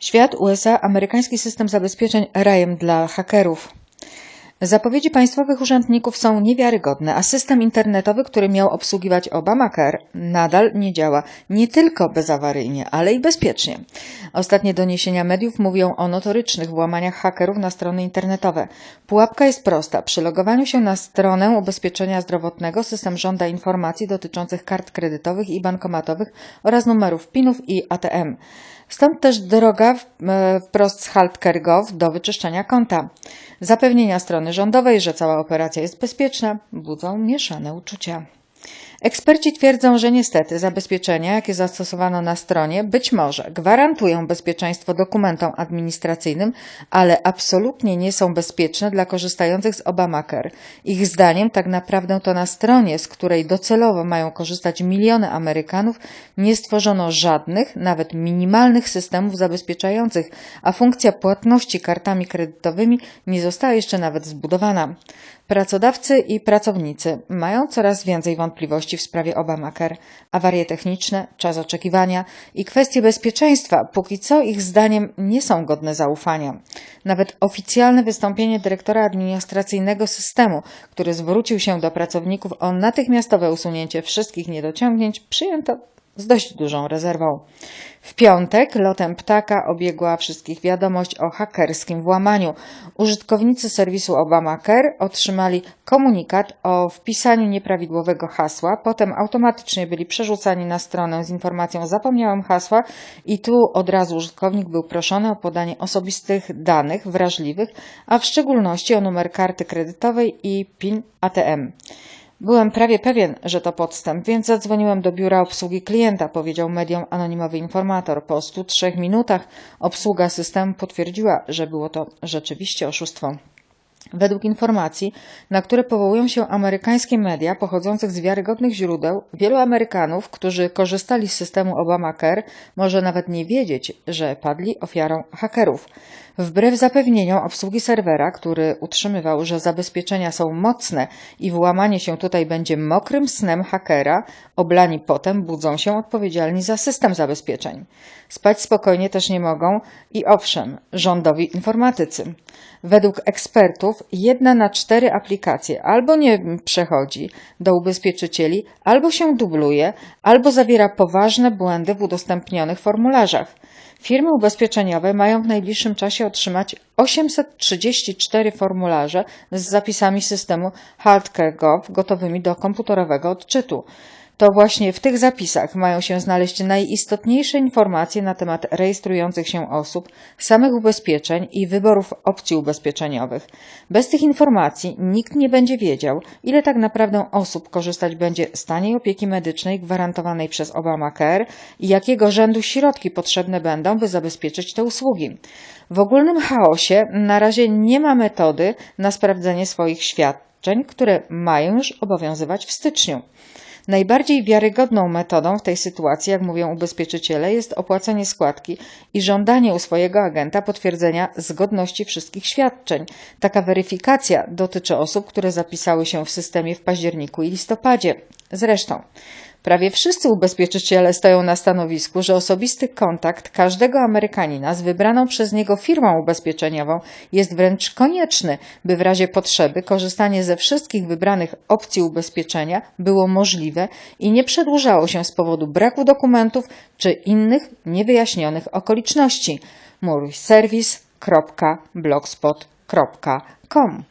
Świat USA, amerykański system zabezpieczeń rajem dla hakerów. Zapowiedzi państwowych urzędników są niewiarygodne, a system internetowy, który miał obsługiwać Obamacare, nadal nie działa nie tylko bezawaryjnie, ale i bezpiecznie. Ostatnie doniesienia mediów mówią o notorycznych włamaniach hakerów na strony internetowe. Pułapka jest prosta. Przy logowaniu się na stronę ubezpieczenia zdrowotnego system żąda informacji dotyczących kart kredytowych i bankomatowych oraz numerów PIN-ów i ATM. Stąd też droga e, wprost z HealthCare.gov do wyczyszczenia konta. Zapewnienia strony rządowej, że cała operacja jest bezpieczna, budzą mieszane uczucia. Eksperci twierdzą, że niestety zabezpieczenia, jakie zastosowano na stronie, być może gwarantują bezpieczeństwo dokumentom administracyjnym, ale absolutnie nie są bezpieczne dla korzystających z Obamacare. Ich zdaniem tak naprawdę to na stronie, z której docelowo mają korzystać miliony Amerykanów, nie stworzono żadnych, nawet minimalnych systemów zabezpieczających, a funkcja płatności kartami kredytowymi nie została jeszcze nawet zbudowana. Pracodawcy i pracownicy mają coraz więcej wątpliwości w sprawie Obamacare. Awarie techniczne, czas oczekiwania i kwestie bezpieczeństwa póki co ich zdaniem nie są godne zaufania. Nawet oficjalne wystąpienie dyrektora administracyjnego systemu, który zwrócił się do pracowników o natychmiastowe usunięcie wszystkich niedociągnięć, przyjęto z dość dużą rezerwą. W piątek lotem ptaka obiegła wszystkich wiadomość o hakerskim włamaniu. Użytkownicy serwisu Obamacare otrzymali komunikat o wpisaniu nieprawidłowego hasła, potem automatycznie byli przerzucani na stronę z informacją zapomniałem hasła i tu od razu użytkownik był proszony o podanie osobistych danych wrażliwych, a w szczególności o numer karty kredytowej i PIN ATM. Byłem prawie pewien, że to podstęp, więc zadzwoniłem do biura obsługi klienta, powiedział mediom anonimowy informator. Po 103 minutach obsługa systemu potwierdziła, że było to rzeczywiście oszustwo. Według informacji, na które powołują się amerykańskie media pochodzących z wiarygodnych źródeł, wielu Amerykanów, którzy korzystali z systemu Obamacare, może nawet nie wiedzieć, że padli ofiarą hakerów. Wbrew zapewnieniom obsługi serwera, który utrzymywał, że zabezpieczenia są mocne i włamanie się tutaj będzie mokrym snem hakera, oblani potem budzą się odpowiedzialni za system zabezpieczeń. Spać spokojnie też nie mogą i owszem, rządowi informatycy. Według ekspertów jedna na cztery aplikacje albo nie przechodzi do ubezpieczycieli, albo się dubluje, albo zawiera poważne błędy w udostępnionych formularzach. Firmy ubezpieczeniowe mają w najbliższym czasie otrzymać 834 formularze z zapisami systemu HealthCare.gov gotowymi do komputerowego odczytu. To właśnie w tych zapisach mają się znaleźć najistotniejsze informacje na temat rejestrujących się osób, samych ubezpieczeń i wyborów opcji ubezpieczeniowych. Bez tych informacji nikt nie będzie wiedział, ile tak naprawdę osób korzystać będzie z taniej opieki medycznej gwarantowanej przez Obamacare i jakiego rzędu środki potrzebne będą, by zabezpieczyć te usługi. W ogólnym chaosie na razie nie ma metody na sprawdzenie swoich świadczeń, które mają już obowiązywać w styczniu. Najbardziej wiarygodną metodą w tej sytuacji, jak mówią ubezpieczyciele, jest opłacenie składki i żądanie u swojego agenta potwierdzenia zgodności wszystkich świadczeń. Taka weryfikacja dotyczy osób, które zapisały się w systemie w październiku i listopadzie. Zresztą, prawie wszyscy ubezpieczyciele stoją na stanowisku, że osobisty kontakt każdego Amerykanina z wybraną przez niego firmą ubezpieczeniową jest wręcz konieczny, by w razie potrzeby korzystanie ze wszystkich wybranych opcji ubezpieczenia było możliwe i nie przedłużało się z powodu braku dokumentów czy innych niewyjaśnionych okoliczności. mój serwis.blogspot.com